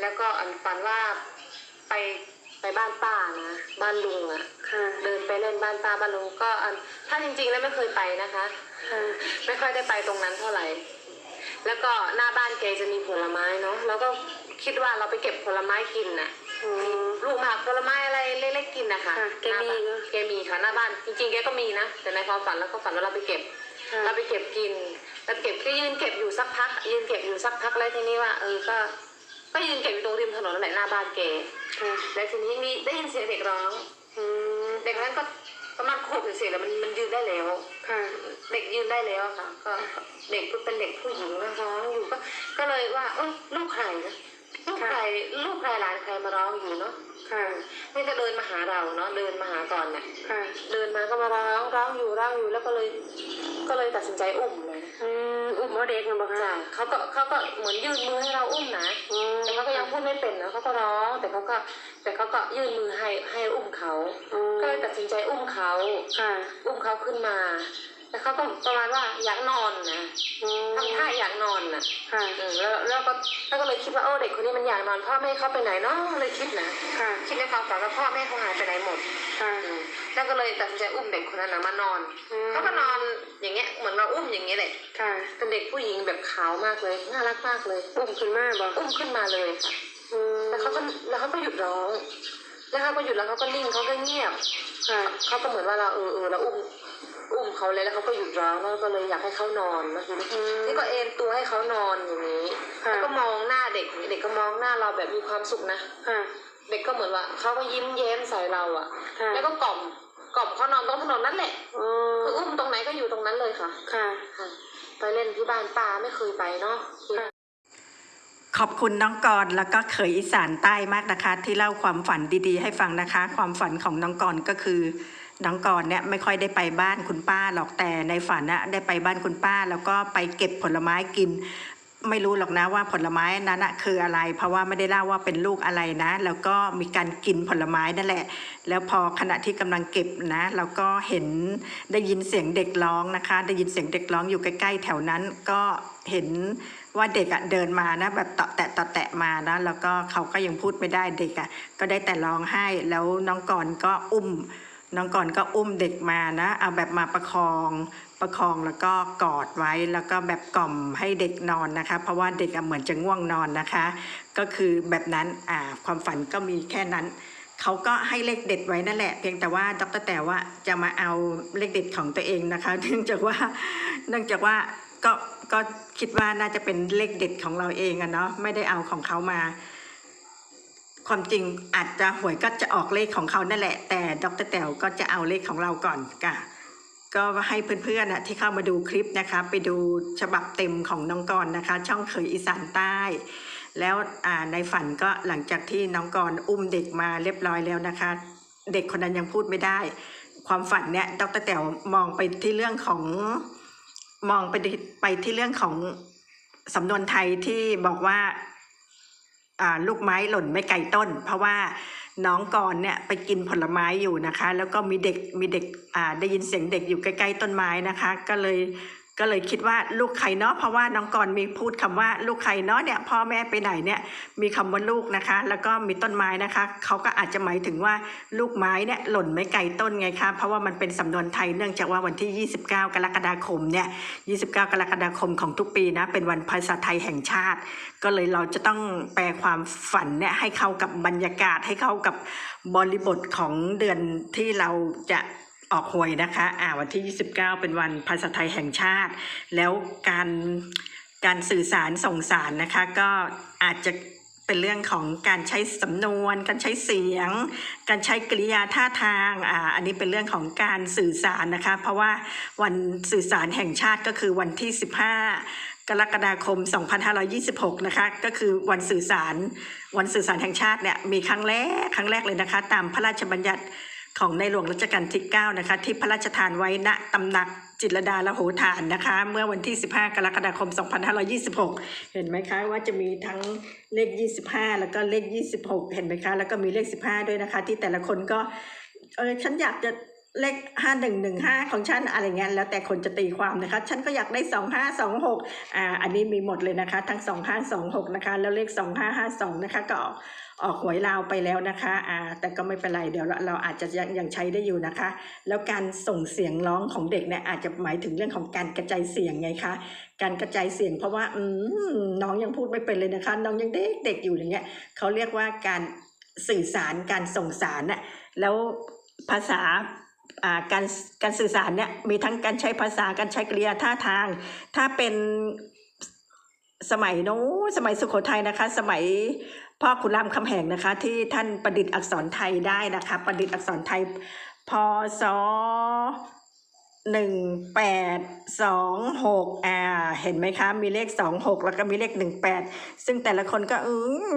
แล้วก็อันฝันว่าไปไปบ้านป้านะบ้านลุงอะค่ะเดินไปเล่นบ้านป้าบ้านลุงก็อันถ้าจริงๆแล้วไม่เคยไปนะคะค่ะไม่ค่อยได้ไปตรงนั้นเท่าไหร่ แล้วก็หน้าบ้านแกจะมีผลไม้เนาะแล้วก็คิดว่าเราไปเก็บผลไม้กินน่ะอืม ลูกหมากผลไม้อะไรเล็กๆกินนะคะค่ะแกมีหน้าบ้านเนอะแกมีค่ะหน้าบ้านจริงๆแกก็มีนะแต่ในความฝันแล้วก็ฝันว่าเราไปเก็บ ค่ะเราไปเก็บกินแล้วเก็บก็ยืนเก็บอยู่สักพัก ยืนเก็บอยู่สักพักแล้วทีนี้ว่าเออก็ ก็ยืน นนนั่นแหละหน้าบ้านแกค่ะแล้วทีนี้มีได้ยินเสียงเด็กร้องอืมเด็กนั้นก็ประมาณขวบเศษๆแล้วมันมันยืนได้แล้วค่ะเด็กยืนได้แล้วค่ะ ก็เด็กเป็นเด็กผู้หญิงนะร้องอยู่ก็ ก็เลยว่าเออลูกใครนะลูกใครลูกใครหลานใครมาร้องอยู่เนาะค่ะนี่ก็เดินมาหาเราเนาะเดินมาหาก่อนเนี่ยค่ะเดินมาก็มาร้องร้องอยู่ร้องอยู่แล้วก็เลย ก็เลยตัดสินใจอุ้มเลย อืมอุ้มเอาเด็กมาบอกจ้ะค่ะเขาก็เขาก็เหมือนยื่นมือให้เราอุ้มนะอืมแต่เขาก็ยังพูดไม่เป็นนะเขาก็ร้อง แต่เขาก็แต่เขาก็ยื่นมือให้ให้อุ้มเขา อืมก็เลยตัดสินใจอุ้มเขา ค่ะ อุ้มเขาขึ้นมา แล้วเขาก็ประมาณว่าอยากนอนนะอืมทำท่าอยากนอนนะค่ะเออแล้วแล้วก็แล้วก็เลยคิดว่าเออเด็กคนนี้มันอยากนอนพ่อแม่เขาไปไหนเนาะเลยคิดนะค่ะคิดในความฝันว่าพ่อแม่เขาหายไปไหนหมดค่ะอืมแล้วก็เลยตัดสินใจอุ้มเด็กคนนั้นนะมานอนอืมเขาก็นอนอย่างเงี้ยเหมือนเราอุ้มอย่างเงี้ยแหละค่ะเป็นเด็กผู้หญิงแบบขาวมากเลยน่ารักมากเลยอุ้มขึ้นมาบอกอุ้มขึ้นมาเลยค่ะอืมแล้วเขาก็แล้วเขาก็หยุดร้องแล้วเขาก็หยุดแล้วเขาก็นิ่งเขาก็เงียบค่ะเขาก็เหมือนว่าเราเออเออเราอุ้ม อุ้มเขาเลยแล้วเขาก็หยุดร้องแล้วก็เลยอยากให้เขานอนนะทีนี้อืมนี่ก็เอนตัวให้เขานอนอย่างนี้ค่ะแล้วก็มองหน้าเด็กเด็กก็มองหน้าเราแบบมีความสุขนะค่ะเด็กก็เหมือนว่าเขาก็ยิ้มแย้มใส่เราอะค่ะ แล้วก็กล่อมกล่อมเขานอนตรงถนนนั่นแหละอืมคืออุ้มตรงไหนก็อยู่ตรงนั้นเลยค่ะค่ะ ค่ะไปเล่นที่บ้านป้าไม่เคยไปเนาะขอบคุณน้องกรณ์แล้วก็เขยอีสานใต้มากนะคะ ที่เล่าความฝันดีๆ ให้ฟังนะคะ ความฝันของน้องกรณ์ก็คือ น้องกรณ์เนี่ยไม่ค่อยได้ไปบ้านคุณป้าหรอกแต่ในฝันน่ะได้ไปบ้านคุณป้า แล้วก็ไปเก็บผลไม้กิน ไม่รู้หรอกนะว่าผลไม้นั้นนะคืออะไร เพราะว่าไม่ได้เล่าว่าเป็นลูกอะไรนะ แล้วก็มีการกินผลไม้นั่นแหละ แล้วพอขณะที่กำลังเก็บนะเราก็เห็นได้ยินเสียงเด็กร้องนะคะ ได้ยินเสียงเด็กร้องอยู่ใกล้ ๆ แถวนั้นก็เห็นว่าเด็กอะเดินมานะแบบเตาะแตะเตาะแตะมานะแล้วก็เขาก็ยังพูดไม่ได้เด็กอะก็ได้แต่ร้องไห้แล้วน้องกรณ์ก็อุ้ม น้องกรณ์ก็อุ้มเด็กมานะเอาแบบมาประคองประคองแล้วก็กอดไว้แล้วก็แบบกล่อมให้เด็กนอนนะคะ เพราะว่าเด็กเหมือนจะง่วงนอนนะคะ ก็คือแบบนั้นอ่าความฝันก็มีแค่นั้นเขาก็ให้เลขเด็ดไว้นั่นแหละ เพียงแต่ว่าดรแต่ว่าจะมาเอาเลขเด็ดของตัวเองนะคะ เนื่องจากว่าเนื่องจากว่าก็ก็คิดว่าน่าจะเป็นเลขเด็ดของเราเองอะเนาะไม่ได้เอาของเขามา ความจริงอาจจะหวยก็จะออกเลขของเขานั่นแหละ แต่ดรแต๋วก็จะเอาเลขของเราก่อนค่ะ ก็ให้เพื่อนๆที่เข้ามาดูคลิปนะคะ ไปดูฉบับเต็มของน้องกรนะคะ ช่องเคยอีสานใต้ แล้วในฝันก็หลังจากที่น้องกรอุ้มเด็กมาเรียบร้อยแล้วนะคะ เด็กคนนั้นยังพูดไม่ได้ ความฝันเนี่ยดรแต๋วมองไปที่เรื่องของมองไปไปที่เรื่องของสำนวนไทยที่บอกว่า ลูกไม้หล่นไม่ไกลต้น เพราะว่าน้องกรณ์เนี่ยไปกินผลไม้อยู่นะคะ แล้วก็มีเด็กมีเด็กอ่าได้ยินเสียงเด็กอยู่ใกล้ ๆ ต้นไม้นะคะ ก็เลย ก็เลยคิดว่าลูกใครเนาะเพราะว่าน้องกรณ์มีพูดคำว่าลูกใครเนาะเนี่ยพ่อแม่ไปไหนเนี่ยมีคำว่าลูกนะคะ แล้วก็มีต้นไม้นะคะเขาก็อาจจะหมายถึงว่าลูกไม้เนี่ยหล่นไม่ไกลต้นไงคะเพราะว่ามันเป็นสำนวนไทยเนื่องจากว่าวันที่ 29 กรกฎาคมเนี่ย29 กรกฎาคมของทุกปีนะเป็นวันภาษาไทยแห่งชาติ ก็เลยเราจะต้องแปลความฝันเนี่ยให้เข้ากับบรรยากาศให้เข้ากับบริบทของเดือนที่เราจะ ออกหวยนะคะอ่าวันที่ 29 เป็นวันภาษาไทยแห่งชาติ แล้วการการสื่อสารส่งสารนะคะ ก็อาจจะเป็นเรื่องของการใช้สำนวน การใช้เสียง การใช้กริยาท่าทางอ่าอันนี้เป็นเรื่องของการสื่อสารนะคะ เพราะว่าวันสื่อสารแห่งชาติก็คือวันที่ 15 กรกฎาคม 2526 นะคะ ก็คือวันสื่อสาร วันสื่อสารแห่งชาติเนี่ยมีครั้งแรกครั้งแรกเลยนะคะ ตามพระราชบัญญัติ ของในหลวงรัชกาลที่ 9 นะคะ ที่พระราชทานไว้ณตำหนักจิตรดาละโหฐานนะคะ เมื่อวันที่ 15 กรกฎาคม 2526 เห็นไหมคะว่าจะมีทั้งเลข 25 แล้วก็เลข 26 เห็นไหมคะ แล้วก็มีเลข 15 ด้วยนะคะ ที่แต่ละคนก็เออฉันอยากจะเลขห้าหนึ่งหนึ่งห้าของฉันอะไรเงี้ยแล้วแต่คนจะตีความนะคะ ฉันก็อยากได้สองห้าสองหกอ่าอันนี้มีหมดเลยนะคะ ทั้งสองห้าสองหกนะคะ แล้วเลขสองห้าห้าสองนะคะก็ ออกหวยลาวไปแล้วนะคะอ่าแต่ก็ไม่เป็นไรเดี๋ยวเราเราอาจจะยังยังใช้ได้อยู่นะคะ แล้วการส่งเสียงร้องของเด็กเนี่ยอาจจะหมายถึงเรื่องของการกระจายเสียงไงคะการกระจายเสียงเพราะว่าอืมน้องยังพูดไม่เป็นเลยนะคะ น้องยังเด็กเด็กอยู่อย่างเงี้ยเขาเรียกว่าการสื่อสารการส่งสารน่ะแล้วภาษาการการสื่อสารเนี่ยมีทั้งการใช้ภาษาการใช้กริยาท่าทาง ถ้าเป็นสมัยโน้สมัยสุโขทัยนะคะ สมัย พ่อขุนรามคำแหงนะคะ ที่ท่านประดิษฐ์อักษรไทยได้นะคะ ประดิษฐ์อักษรไทยพศ หนึ่งแปดสองหกอ่า เห็นไหมคะ มีเลขสองหกแล้วก็มีเลขหนึ่งแปดซึ่งแต่ละคนก็อื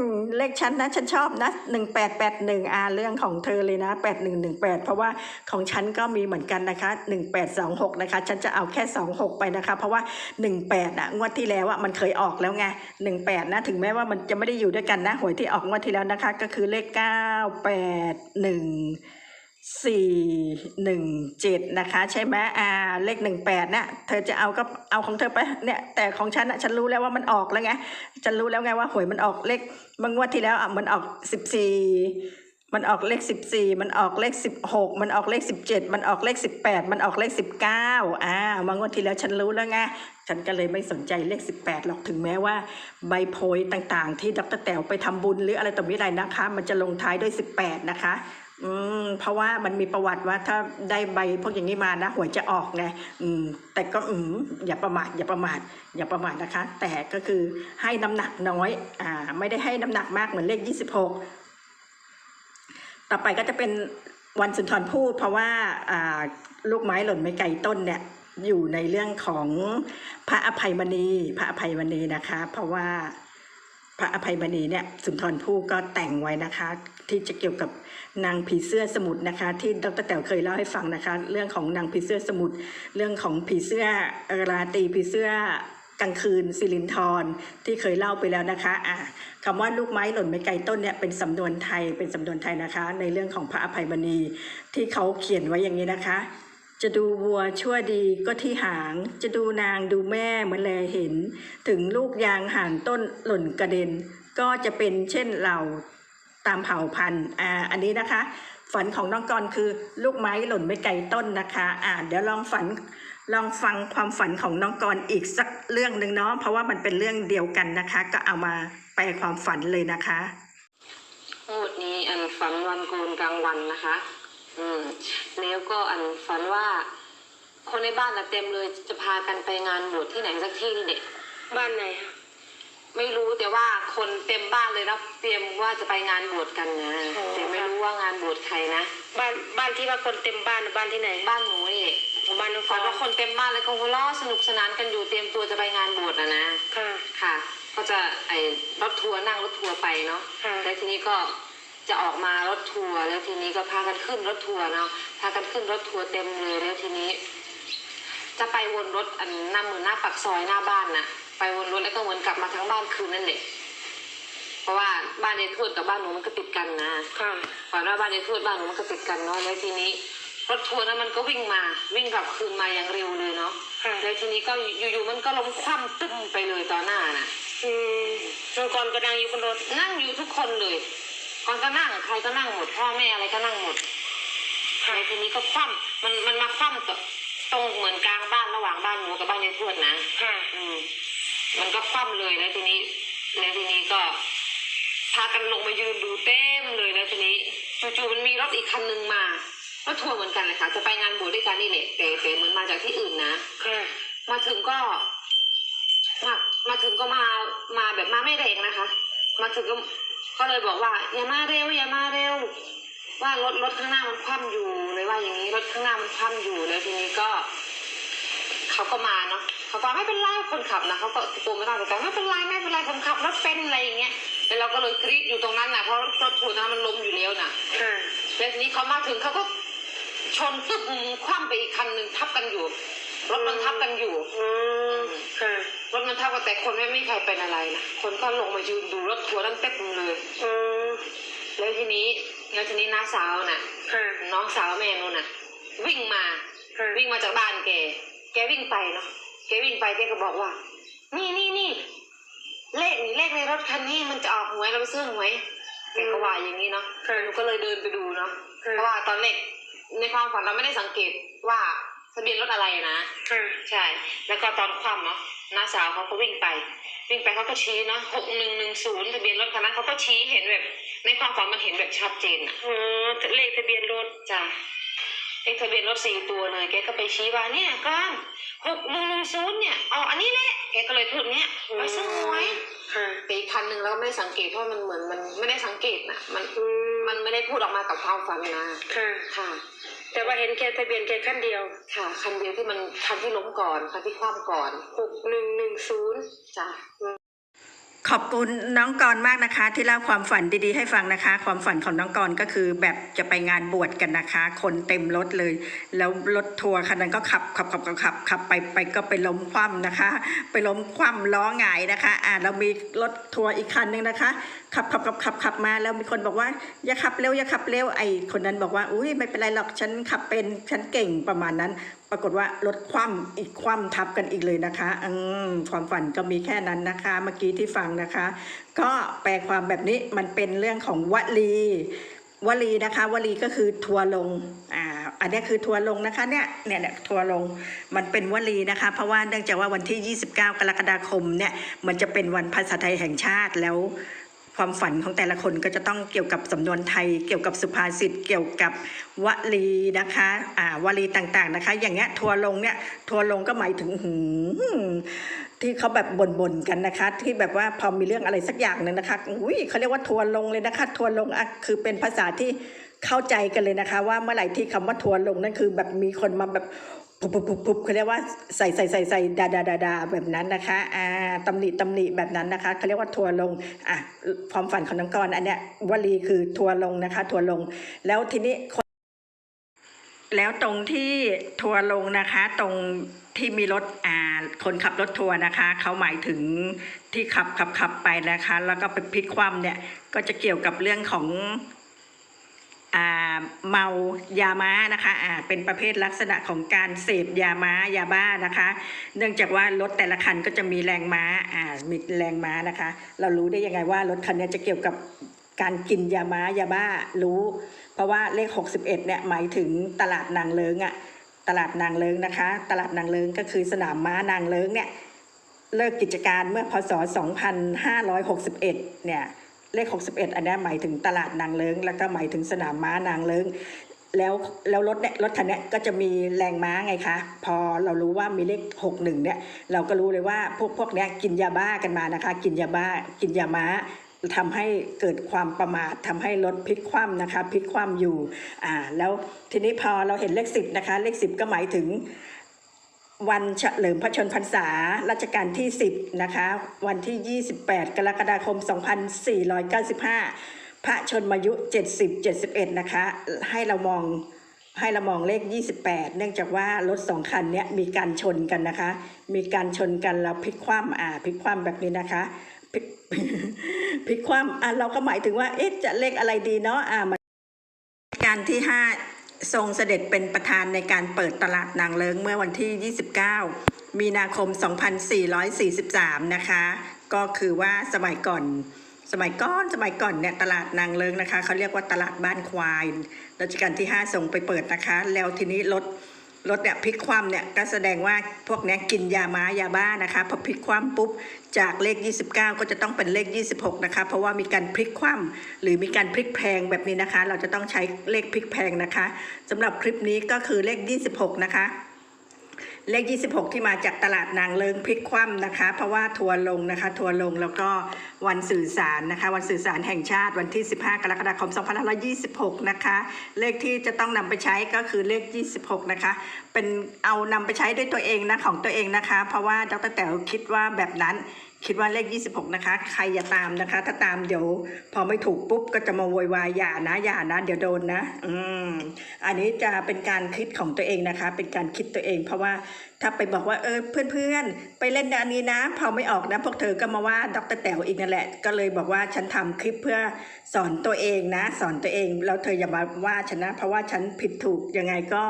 มเลขฉันนะ ฉันชอบนะหนึ่งแปดแปดหนึ่งอ่าเรื่องของเธอเลยนะแปดหนึ่งหนึ่งแปดเพราะว่าของฉันก็มีเหมือนกันนะคะหนึ่งแปดสองหกนะคะ ฉันจะเอาแค่สองหกไปนะคะ เพราะว่าหนึ่งแปดอะงวดที่แล้วอะมันเคยออกแล้วไงหนึ่งแปดนะ ถึงแม้ว่ามันจะไม่ได้อยู่ด้วยกันนะหวยที่ออกงวดที่แล้วนะคะ ก็คือเลขเก้าแปดหนึ่ง สี่หนึ่งเจ็ดนะคะ ใช่ไหมอ่าเลขหนึ่งแปดเนี่ยเธอจะเอาก็เอาของเธอไปเนี่ยแต่ของฉันอะฉันรู้แล้วว่ามันออกแล้วไงฉันรู้แล้วไงว่าหวยมันออกเลขบางงวดที่แล้วอะมันออกสิบสี่มันออกเลขสิบสี่มันออกเลขสิบหกมันออกเลขสิบเจ็ดมันออกเลขสิบแปดมันออกเลขสิบเก้าอ่าบางงวดที่แล้วฉันรู้แล้วไงฉันก็เลยไม่สนใจเลขสิบแปดหรอกถึงแม้ว่า ใบโพยต่างๆ ที่ดรแต๋วไปทำบุญหรืออะไรต่อมีอะไรนะคะ มันจะลงท้ายด้วยสิบแปดนะคะ อืมเพราะว่ามันมีประวัติว่าถ้าได้ใบพวกอย่างนี้มานะหวยจะออกไงอืม แต่ก็อืมอย่าประมาทอย่าประมาทอย่าประมาทนะคะ แต่ก็คือให้น้ำหนักน้อย อ่า ไม่ได้ให้น้ำหนักมากเหมือนเลขยี่สิบหกต่อไปก็จะเป็นวันสุนทรภู่เพราะว่าอ่าลูกไม้หล่นไม่ไกลต้นเนี่ยอยู่ในเรื่องของพระอภัยมณี พระอภัยมณีนะคะ เพราะว่า พระอภัยมณีเนี่ยสุนทรภู่ก็แต่งไว้นะคะ ที่จะเกี่ยวกับนางผีเสื้อสมุทรนะคะ ที่ดรแต๋วเคยเล่าให้ฟังนะคะ เรื่องของนางผีเสื้อสมุทรเรื่องของผีเสื้อราตรีผีเสื้อกลางคืนสิรินทรที่เคยเล่าไปแล้วนะคะอะคำว่าลูกไม้หล่นไม่ไกลต้นเนี่ยเป็นสำนวนไทยเป็นสำนวนไทยนะคะ ในเรื่องของพระอภัยมณีที่เขาเขียนไว้อย่างนี้นะคะ จะดูวัวชั่วดีก็ที่หาง จะดูนางดูแม่เหมือนแลเห็น ถึงลูกยางห่างต้นหล่นกระเด็น ก็จะเป็นเช่นเราตามเผ่าพันธุ์อ่าอันนี้นะคะ ฝันของน้องกรณ์คือลูกไม้หล่นไม่ไกลต้นนะคะอ่าเดี๋ยวลองฝันลองฟังความฝันของน้องกรณ์อีกสักเรื่องหนึ่งเนาะเพราะว่ามันเป็นเรื่องเดียวกันนะคะ ก็เอามาแปลความฝันเลยนะคะงวดนี้อันฝันวันโกนกลางวันนะคะ อืมแล้วก็อันฝันว่า คนในบ้านน่ะเต็มเลยจะพากันไปงานบวชที่ไหนสักที่นี่เด็กบ้านไหนคะไม่รู้แต่ว่าคนเต็มบ้านเลยรับเตรียมว่าจะไปงานบวชกันนะแต่ไม่รู้ว่างานบวชใครนะบ้านบ้านที่ว่าคนเต็มบ้านน่ะบ้านที่ไหนบ้านหนูนี่บ้านน้องฟฝัอนงว่าคนเต็มบ้านเลยก็หัวเราะสนุกสนานกันอยู่เตรียมตัวจะไปงานบวชนะนะ ค่ะ ค่ะ ก็จะไอรถทัวร์นั่งรถทัวร์ไปเนาะค่ะ แล้วทีนี้ก็ จะออกมารถทัวร์แล้วทีนี้ก็พากันขึ้นรถทัวร์เนาะพากันขึ้นรถทัวร์เต็มเลยแล้วทีนี้ จะไปวนรถอันหน้ามือหน้าปักซอยหน้าบ้านน่ะไปวนรถแล้วก็วนกลับมาทั้งบ้านคืนนั่นแหละเพราะว่าบ้านยายทวดกับบ้านหนูมันก็ติดกันนะค่ะฝันว่าบ้านยายทวดบ้านหนูมันก็ติดกันเนาะแล้วทีนี้รถทัวร์นั้นมันก็วิ่งมาวิ่งกลับคืนมาอย่างเร็วเลยเนาะค่ะแล้วทีนี้ก็อยู่ๆมันก็ล้มคว่ำตึ้มไปเลยต่อหน้าน่ะอืมน้องกรก็นั่งอยู่บนรถนั่งอยู่ทุกคนเลย ก่อนก็นั่งใครก็นั่งหมดพ่อแม่อะไรก็นั่งหมดค่ะแล้วทีนี้ก็คว่ำมันมันมาคว่ำตตรงเหมือนกลางบ้านระหว่างบ้านหนูกับบ้านยายทวดนะค่ะอืมมันก็คว่ำเลยแล้วทีนี้แล้วทีนี้ก็พากันลงมายืนดูเต็มเลยแล้วทีนี้จู่ๆมันมีรถอีกคันหนึ่งมารถทัวร์เหมือนกันเลยค่ะ จะไปงานบวชด้วยกันนี่แหละแต่แต่เหมือนมาจากที่อื่นนะค่ะมาถึงก็มามาถึงก็มามาแบบมาไม่แรงนะคะ มาถึงก็ ก็เลยบอกว่า อย่ามาเร็วอย่ามาเร็ว ว่ารถรถข้างหน้ามันคว่ำอยู่เลยว่าอย่างนี้รถข้างหน้ามันคว่ำอยู่แล้วทีนี้ก็เขาก็มาเนาะเขาก็ไม่เป็นไรคนขับนะเขาก็ตะโกนไม่ได้แต่ไม่เป็นไรไม่เป็นไรคนขับรถเป็นอะไรอย่างเงี้ยแล้วเราก็เลยกรีดอยู่ตรงนั้นนะเพราะรถทัวร์นั้นมันล้มอยู่แล้วนะค่ะแล้วทีนี้เขามาถึงเขาก็ชนตึ้มคว่ำไปอีกคันหนึ่งทับกันอยู่รถมันทับกันอยู่ อืมค่ะ รถมันทับกันแต่คนไม่มีใครเป็นอะไรนะคนก็ลงมายืนดูรถทัวร์นั่นเต็มเลยอืมแล้วทีนี้แล้วทีนี้น้าสาวน่ะค่ะน้องสาวแม่นู่นน่ะ วิ่งมาค่ะวิ่งมาจากบ้านแก แกวิ่งไปเนาะแกวิ่งไปแกก็บอกว่า นี่นี่นี่เลขนี่เลขในรถคันนี้มันจะออกหวยเราไปซื้อหวยแกก็ว่าอย่างนี้เนาะค่ะหนูก็เลยเดินไปดูเนาะค่ะเพราะว่าตอนแรกในความฝันเราไม่ได้สังเกตว่าทะเบียนรถอะไรนะค่ะใช่ แล้วก็ตอนคว่ำเนาะ น้าสาวเขาก็วิ่งไป วิ่งไปเขาก็ชี้เนาะหกหนึ่งหนึ่งศูนย์ทะเบียนรถคันนั้นเขาก็ชี้เห็นแบบ ในความฝันมันเห็นแบบชัดเจนอะอ๋อเลขทะเบียนรถจ้ะเลขทะเบียนรถสี่ตัวเลยแกก็ไปชี้ว่าเนี่ยกลางหกหนึ่งหนึ่งศูนย์เนี่ยอ๋ออันนี้แหละแกก็เลยพูดเนี้ยไปซื้อหวยค่ะไปอีกคันหนึ่งแล้วก็ไม่ได้สังเกตเพราะมันเหมือนมันไม่ได้สังเกตนะมันอืมมันไม่ได้พูดออกมากับความฝันนะค่ะค่ะ แต่ว่าเห็นแค่ทะเบียนแค่ขั้นเดียวค่ะ คันเดียวที่มันคันที่ล้มก่อนคันที่คว่ำก่อนหกหนึ่งหนึ่งศูนย์จ้ะ ขอบคุณน้องกรณ์มากนะคะ ที่เล่าความฝันดีๆ ให้ฟังนะคะ ความฝันของน้องกรณ์ก็คือแบบจะไปงานบวชกันนะคะ คนเต็มรถเลย แล้วรถทัวร์คันนั้นก็ขับขับขับขับขับขับไปไปก็ไปล้มคว่ำนะคะ ไปล้มคว่ำล้อหงายนะคะ อ่าเรามีรถทัวร์อีกคันหนึ่งนะคะขับขับขับขับขับมาแล้วมีคนบอกว่าอย่าขับเร็วอย่าขับเร็วไอ้คนนั้นบอกว่า อุ้ยไม่เป็นไรหรอกฉันขับเป็นฉันเก่งประมาณนั้น ปรากฏว่ารถคว่ำอีกคว่ำทับกันอีกเลยนะคะอืมความฝันก็มีแค่นั้นนะคะ เมื่อกี้ที่ฟังนะคะ ก็แปลความแบบนี้มันเป็นเรื่องของวลีวลีนะคะวลีก็คือทัวลงอ่าอันนี้คือทัวลงนะคะเนี่ยเนี่ยเนี่ยทัวลงมันเป็นวลีนะคะ เพราะว่าเนื่องจากว่าวันที่ 29 กรกฎาคมเนี่ยมันจะเป็นวันภาษาไทยแห่งชาติแล้ว ความฝันของแต่ละคนก็จะต้องเกี่ยวกับสำนวนไทย เกี่ยวกับสุภาษิตเกี่ยวกับวลีนะคะอ่าวลีต่างๆนะคะ อย่างเงี้ยทัวร์ลงเนี่ยทัวร์ลงก็หมายถึงหืที่เขาแบบบ่นๆกันนะคะ ที่แบบว่าพอมีเรื่องอะไรสักอย่างหนึ่งนะคะอุ้ยเขาเรียกว่าทัวร์ลงเลยนะคะ ทัวร์ลงอะคือเป็นภาษาที่เข้าใจกันเลยนะคะ ว่าเมื่อไหร่ที่คำว่าทัวร์ลงนั่นคือแบบมีคนมาแบบ ปุ๊บปุ๊บปุ๊บปุ๊บเขาเรียกว่าใส่ใส่ใส่ใส่ดาดาดาดาแบบนั้นนะคะอ่าตำหนิตำหนิแบบนั้นนะคะเขาเรียกว่าทัวร์ลงอะความฝันของน้องกรณ์อันเนี้ยวลีคือทัวร์ลงนะคะ ทัวร์ลง แล้วทีนี้คนแล้วตรงที่ทัวร์ลงนะคะ ตรงที่มีรถอ่าคนขับรถทัวร์นะคะเขาหมายถึงที่ขับขับขับไปนะคะ แล้วก็ไปพลิกคว่ำเนี่ยก็จะเกี่ยวกับเรื่องของ เมายาม้านะคะอ่าเป็นประเภทลักษณะของการเสพยาม้ายาบ้านะคะ เนื่องจากว่ารถแต่ละคันก็จะมีแรงม้าอ่ามีแรงม้านะคะ เรารู้ได้ยังไงว่ารถคันนี้จะเกี่ยวกับการกินยาม้ายาบ้ารู้ เพราะว่าเลข 61เนี่ยหมายถึงตลาดนางเลิงอะตลาดนางเลิงนะคะ ตลาดนางเลิงก็คือสนามม้านางเลิงเนี่ยเลิกกิจการเมื่อพศ 2561 เนี่ย เลข 61 อันนี้หมายถึงตลาดนางเลิงแล้วก็หมายถึงสนามม้านางเลิงแล้วแล้วรถเนี่ยรถคันนี้ก็จะมีแรงม้าไงคะ พอเรารู้ว่ามีเลข 61 เนี่ย เราก็รู้เลยว่าพวกพวกเนี้ยกินยาบ้ากันมานะคะ กินยาบ้ากินยาม้าทำให้เกิดความประมาททำให้รถพลิกคว่ำนะคะพลิกคว่ำอยู่อ่าแล้วทีนี้พอเราเห็นเลข 10 นะคะ เลข 10 ก็หมายถึง วันเฉลิมพระชนพรรษารัชกาลที่ 10 นะคะ วันที่ 28 กรกฎาคม 2495 พระชนมายุ 70 71 นะคะ ให้เรามองให้เรามองเลข 28 เนื่องจากว่ารถสองคันเนี้ยมีการชนกันนะคะ มีการชนกันแล้วพลิกคว่ำอ่าพลิกคว่ำแบบนี้นะคะพลิกพลิกคว่ำอะเราก็หมายถึงว่าเอ๊ะจะเลขอะไรดีเนาะอ่ามันการที่ 5 ทรงเสด็จเป็นประธานในการเปิดตลาดนางเลิงเมื่อวันที่ 29 มีนาคม 2443 นะคะ ก็คือว่าสมัยก่อนสมัยก่อนสมัยก่อนเนี่ยตลาดนางเลิงนะคะเขาเรียกว่าตลาดบ้านควายรัชกาลที่5ทรงไปเปิดนะคะ แล้วทีนี้รถ รถเนี่ยพลิกคว่ำเนี่ยก็แสดงว่าพวกเนี้ยกินยาม้ายาบ้านะคะพอพลิกคว่ำปุ๊บจากเลข 29 ก็จะต้องเป็นเลข 26 นะคะ เพราะว่ามีการพลิกคว่ำหรือมีการพลิกแพงแบบนี้นะคะ เราจะต้องใช้เลขพลิกแพงนะคะสำหรับคลิปนี้ก็คือเลข 26 นะคะ เลข 26 ที่มาจากตลาดนางเลิงพลิกคว่ำนะคะ เพราะว่าทัวร์ลงนะคะ ทัวร์ลงแล้วก็วันสื่อสารนะคะ วันสื่อสารแห่งชาติวันที่ 15 กรกฎาคม 2526 นะคะ เลขที่จะต้องนำไปใช้ก็คือเลข 26 นะคะ เป็นเอานำไปใช้ด้วยตัวเองนะของตัวเองนะคะ เพราะว่าดรแต๋วคิดว่าแบบนั้น คิดว่าเลข 26 นะคะ ใครอย่าตามนะคะ ถ้าตามเดี๋ยว พอไม่ถูกปุ๊บก็จะมาโวยวายอย่านะอย่านะ เดี๋ยวโดนนะ อืม อันนี้จะเป็นการคิดของตัวเองนะคะ เป็นการคิดตัวเอง เพราะว่าถ้าไปบอกว่าเออเพื่อนๆ ไปเล่นอันนี้นะ พอไม่ออกนะ พวกเธอก็มาว่าดรแต๋วอีกนั่นแหละ ก็เลยบอกว่าฉันทำคลิปเพื่อสอนตัวเองนะ สอนตัวเองแล้วเธออย่ามาว่าฉันนะ เพราะว่าฉันผิดถูกยังไงก็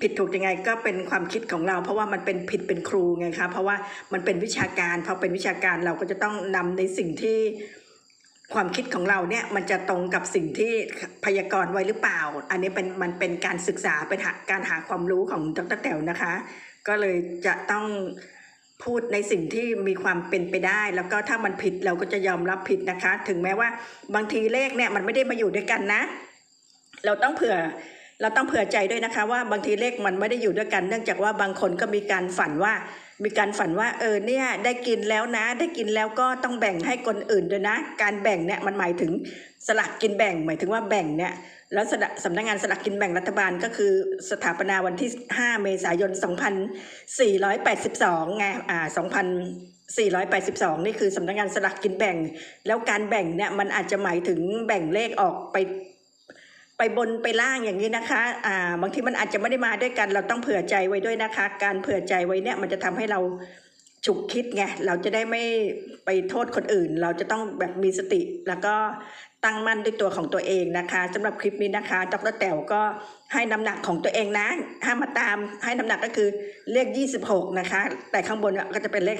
ผิดถูกยังไงก็เป็นความคิดของเรา เพราะว่ามันเป็นผิดเป็นครูไงคะเพราะว่ามันเป็นวิชาการพอเป็นวิชาการเราก็จะต้องนำในสิ่งที่ความคิดของเราเนี่ยมันจะตรงกับสิ่งที่พยากรณ์ไว้หรือเปล่า อันนี้เป็นมันเป็นการศึกษาเป็นการหาความรู้ของดรแต๋วนะคะ ก็เลยจะต้องพูดในสิ่งที่มีความเป็นไปได้ แล้วก็ถ้ามันผิดเราก็จะยอมรับผิดนะคะ ถึงแม้ว่าบางทีเลขเนี่ยมันไม่ได้มาอยู่ด้วยกันนะ เราต้องเผื่อ เราต้องเผื่อใจด้วยนะคะว่าบางทีเลขมันไม่ได้อยู่ด้วยกัน เนื่องจากว่าบางคนก็มีการฝันว่า มีการฝันว่าเออเนี่ยได้กินแล้วนะ ได้กินแล้วก็ต้องแบ่งให้คนอื่นด้วยนะ การแบ่งเนี่ยมันหมายถึงสลากกินแบ่งหมายถึงว่าแบ่งเนี่ยแล้วสำสำนักงานสลากกินแบ่งรัฐบาลก็คือสถาปนาวันที่ 5 เมษายน 2482ไงอ่า2,482 นี่คือสำนักงานสลากกินแบ่ง แล้วการแบ่งเนี่ยมันอาจจะหมายถึงแบ่งเลขออกไป ไปบนไปล่างอย่างนี้นะคะ อ่า บางทีมันอาจจะไม่ได้มาด้วยกัน เราต้องเผื่อใจไว้ด้วยนะคะ การเผื่อใจไว้เนี่ยมันจะทำให้เราฉุกคิดไง เราจะได้ไม่ไปโทษคนอื่น เราจะต้องแบบมีสติ แล้วก็ตั้งมั่นด้วยตัวของตัวเองนะคะสำหรับคลิปนี้นะคะดรแต๋วก็ให้น้ำหนักของตัวเองนะห้ามมาตามให้น้ำหนักก็คือเลข 26 นะคะ แต่ข้างบนก็จะเป็นเลข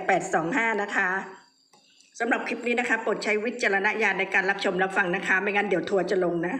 528825 นะคะ สำหรับคลิปนี้นะคะโปรดใช้วิจารณญาณในการรับชมรับฟังนะคะ ไม่งั้นเดี๋ยวทัวร์จะลงนะ